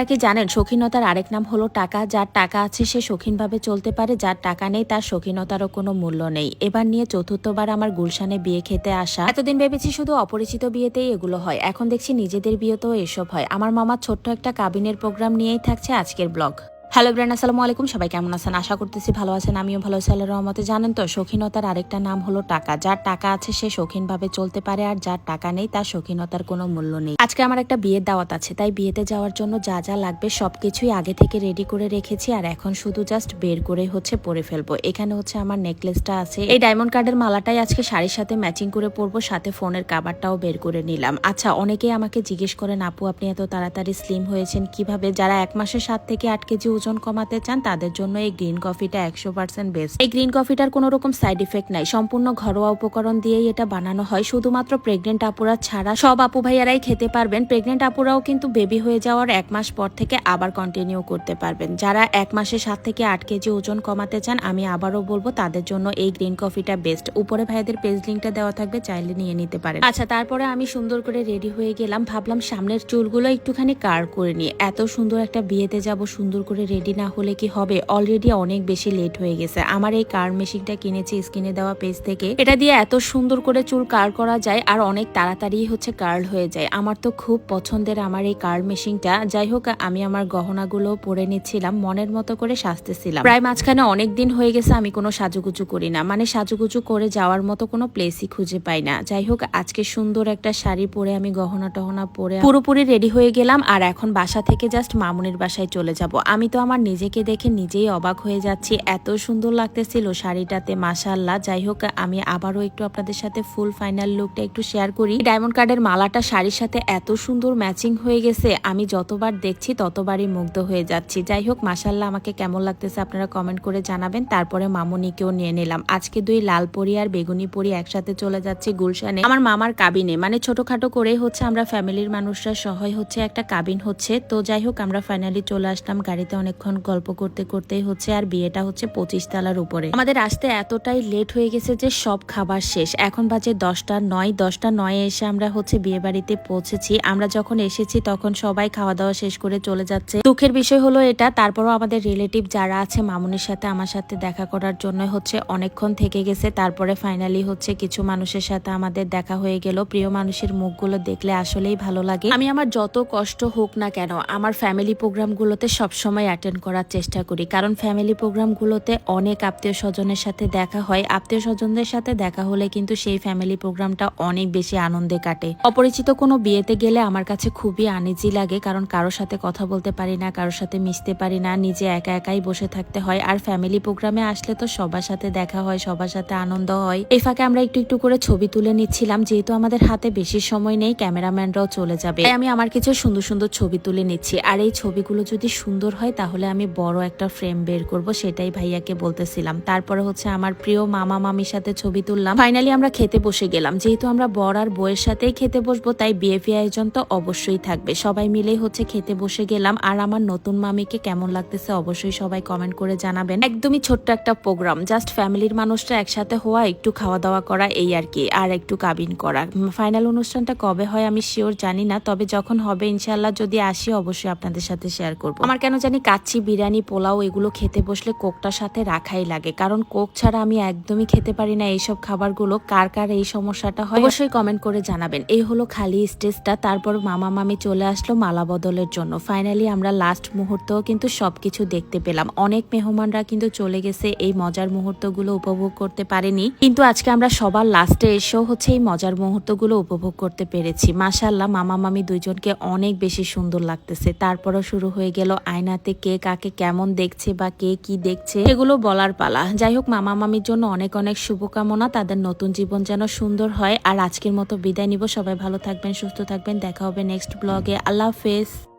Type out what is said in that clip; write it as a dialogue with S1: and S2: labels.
S1: আপনারা কি জানেন সৌখিনতার আরেক নাম হলো টাকা। যার টাকা আছে সে সৌখিনভাবে চলতে পারে, যার টাকা নেই তার সৌখিনতারও কোনো মূল্য নেই। এবার নিয়ে চতুর্থবার আমার গুলশানে বিয়ে খেতে আসা। এতদিন ভেবেছি শুধু অপরিচিত বিয়েতেই এগুলো হয়। এখন দেখছি নিজেদের বিয়েতেও এসব হয়। আমার মামার ছোট্ট একটা কাবিনের প্রোগ্রাম নিয়েই থাকছে আজকের ব্লগ হ্যালো ব্রেন আসসালামু আলাইকুম সবাই কেমন আছেন? আশা করতেছি ভালো আছেন, আমিও ভালো আছি, আল্লাহর রহমতে। জানেন তো, শৌখিনতার আরেকটা নাম হলো টাকা। যার টাকা আছে, সে শৌখিনভাবে চলতে পারে, আর যার টাকা নেই, তার শৌখিনতার কোনো মূল্য নেই। আজকে আমার একটা বিয়ের দাওয়াত আছে, তাই বিয়েতে যাওয়ার জন্য যা যা লাগবে সব কিছুই আগে থেকে রেডি করে রেখেছি, আর এখন শুধু জাস্ট বের করে হচ্ছে, পরে ফেলব। এখানে হচ্ছে আমার নেকলেসটা আছে। এই ডায়মন্ড কার্ডের মালাটাই আজকে শাড়ির সাথে ম্যাচিং করে পরবো, সাথে ফোনের কাবারটাও বের করে নিলাম। আচ্ছা অনেকেই আমাকে জিজ্ঞেস করেন, আপু, আপনি এত তাড়াতাড়ি স্লিম হয়েছেন কীভাবে? যারা এক মাসের সাত থেকে আট কেজি ওজন কমাতে চান, তাদের জন্য এই গ্রিন কফিটা একশো পার্সেন্ট বেস্ট এই গ্রিন কফিটার কোনো রকম সাইড ইফেক্ট নাই। সম্পূর্ণ ঘরোয়া উপকরণ দিয়েই এটা বানানো হয়। শুধুমাত্র প্রেগনেন্ট আপুরা ছাড়া সব আপু ভাইয়ারাই খেতে পারবেন। প্রেগনেন্ট আপুরাও কিন্তু বেবি হয়ে যাওয়ার এক মাস পর থেকে আবার কন্টিনিউ করতে পারবেন। যারা এক মাসে সাত থেকে আট কেজি ওজন কমাতে চান, আমি আবারও বলব, তাদের জন্য এই গ্রিন কফিটা বেস্ট উপরে ভাইদের পেজ লিঙ্কটা দেওয়া থাকবে, চাইলে নিয়ে নিতে পারেন। আচ্ছা তারপরে আমি সুন্দর করে রেডি হয়ে গেলাম। ভাবলাম সামনের চুলগুলো একটুখানি কার করে নিয়ে এত সুন্দর একটা বিয়েতে যাব, সুন্দর করে রেডি না হলে কি হবে? অলরেডি অনেক বেশি লেট হয়ে গেছে। আমার এই কার মেশিনটা কিনেছি স্কিনে দেওয়া পেজ থেকে। এটা দিয়ে এত সুন্দর করে চুল কার করা যায় আর অনেক তাড়াতাড়ি হচ্ছে কার্ল হয়ে যায়। আমার তো খুব পছন্দের আমার এই কার মেশিনটা যাই হোক, আমি আমার গহনাগুলো পরে নিচ্ছিলাম, মনের মতো করে সাজতেছিলাম। প্রায় মাঝখানে অনেক দিন হয়ে গেছে আমি কোনো সাজুগুজু করি না। মানে সাজুগুজু করে যাওয়ার মতো কোনো প্লেসই খুঁজে পাই না। যাই হোক, আজকে সুন্দর একটা শাড়ি পরে আমি গহনা টহনা পরে পুরোপুরি রেডি হয়ে গেলাম আর এখন বাসা থেকে জাস্ট মামুনির বাসায় চলে যাব। আমি তো আমার নিজেকে দেখে নিজেই অবাক হয়ে যাচ্ছি। এত সুন্দর লাগতেছিল শাড়িটাতে মাসাল্লাহ যাই হোক, আমি আবারও একটু আপনাদের সাথে ফুল ফাইনাল লুকটা একটু শেয়ার করি। ডায়মন্ড কার্ডের মালাটা শাড়ির সাথে এত সুন্দর ম্যাচিং হয়ে গেছে, আমি যতবার দেখছি ততবারই মুগ্ধ হয়ে যাচ্ছি। যাই হোক মাসাল্লাহ আমাকে কেমন লাগতেছে আপনারা কমেন্ট করে জানাবেন। তারপরে মামুনিকেও নিয়ে নিলাম। আজকে দুই লাল পরি আর বেগুনি পরি একসাথে চলে যাচ্ছে গুলশানে। আমার মামার কাবিনে মানে ছোটখাটো করে হচ্ছে আমরা ফ্যামিলির মানুষরা সহায় হচ্ছে একটা কাবিন হচ্ছে। তো যাই হোক, আমরা ফাইনালি চলে আসলাম গাড়িতে অনেকক্ষণ গল্প করতে করতেই হচ্ছে আর বিয়েটা হচ্ছে পঁচিশ তালার উপরে। আমাদের আসতে এতটাই লেট হয়ে গেছে যে সব খাবার শেষ। এখন বাজে দশটা নয়, দশটা নয়ে এসে আমরা হচ্ছে বিয়ে বাড়িতে পৌঁছেছি। আমরা যখন এসেছি তখন সবাই খাওয়া দাওয়া শেষ করে চলে যাচ্ছে। দুঃখের বিষয় হলো এটা, তারপরও আমাদের রিলেটিভ যারা আছে মামুনির সাথে, আমার সাথে দেখা করার জন্য হচ্ছে অনেকক্ষণ থেকে গেছে। তারপরে ফাইনালি হচ্ছে কিছু মানুষের সাথে আমাদের দেখা হয়ে গেল। প্রিয় মানুষের মুখগুলো দেখলে আসলেই ভালো লাগে। আমি আমার যত কষ্ট হোক না কেন, আমার ফ্যামিলি প্রোগ্রামগুলোতে সবসময় অ্যাটেন্ড করার চেষ্টা করি। কারণ ফ্যামিলি প্রোগ্রামগুলোতে অনেক আত্মীয় স্বজনের সাথে দেখা হয়। আত্মীয় স্বজনদের সাথে দেখা হলে কিন্তু সেই ফ্যামিলি প্রোগ্রামটা অনেক বেশি আনন্দে কাটে। অপরিচিত কোনো বিয়েতে গেলে আমার কাছে খুবই আনিজি লাগে। কারণ কারোর সাথে কথা বলতে পারি না, কারোর সাথে মিশতে পারি না, নিজে একা একাই বসে থাকতে হয়। আর ফ্যামিলি প্রোগ্রামে আসলে তো সবার সাথে দেখা হয়, সবার সাথে আনন্দ হয়। এই ফাঁকে আমরা একটু একটু করে ছবি তুলে নিচ্ছিলাম। যেহেতু আমাদের হাতে বেশি সময় নেই, ক্যামেরাম্যানরাও চলে যাবে। আমি আমার কিছু সুন্দর সুন্দর ছবি তুলে নিচ্ছি। আর এই ছবিগুলো যদি সুন্দর হয় তাহলে আমি বড় একটা ফ্রেম বের করব, সেটাই ভাইয়াকে বলতেছিলাম। তারপরে হচ্ছে আমার প্রিয় মামা মামির সাথে ছবি তুললাম। ফাইনালি আমরা খেতে বসে গেলাম। যেহেতু আমরা বর আর বউয়ের সাথেই খেতে বসবো, তাই বিএফি আয়োজন তো অবশ্যই থাকবে। সবাই মিলেই হচ্ছে খেতে বসে গেলাম। আর আমার নতুন মামিকে কেমন লাগতেছে অবশ্যই সবাই কমেন্ট করে জানাবেন। একদমই ছোট্ট একটা প্রোগ্রাম জাস্ট ফ্যামিলির মানুষরা একসাথে হওয়া, একটু খাওয়া দাওয়া করা, এই আর কি, আর একটু কাবিন করা। ফাইনাল অনুষ্ঠানটা কবে হয় আমি শিওর জানি না, তবে যখন হবে ইনশাল্লাহ যদি আসি, অবশ্যই আপনাদের সাথে শেয়ার করব। আমার কেন জানি কাচ্চি বিরিয়ানি, পোলাও, এগুলো খেতে বসলে কোকটার সাথে রাখাই লাগে। কারণ কোক ছাড়া আমি একদমই খেতে পারি না এইসব খাবারগুলো। কার কার এই সমস্যাটা হয় অবশ্যই কমেন্ট করে জানাবেন। এই হলো খালি স্টেজটা, তারপর মামা মামি চলে আসলো মালা বদলের জন্য। ফাইনালি আমরা লাস্ট মুহূর্তেও কিন্তু সবকিছু দেখতে পেলাম। অনেক মেহমানরা কিন্তু চলে গেছে, এই মজার মুহূর্তগুলো উপভোগ করতে পারেনি। কিন্তু আজকে আমরা সবার লাস্টে এসেও হচ্ছে এই মজার মুহূর্তগুলো উপভোগ করতে পেরেছি। মাসাল্লাহ মামা মামি দুইজনকে অনেক বেশি সুন্দর লাগতেছে। তারপরও শুরু হয়ে গেল আয়নাতে কে কাকে কেমন দেখছে বা কে কি দেখছে এগুলো বলার পালা। যাই হোক মামা মামির জন্য অনেক অনেক শুভকামনা। তাদের নতুন জীবন যেন সুন্দর হয়। আর আজকের মতো বিদায় নিব। সবাই ভালো থাকবেন, সুস্থ থাকবেন। দেখা হবে নেক্সট ব্লগে আল্লাহ হাফেজ।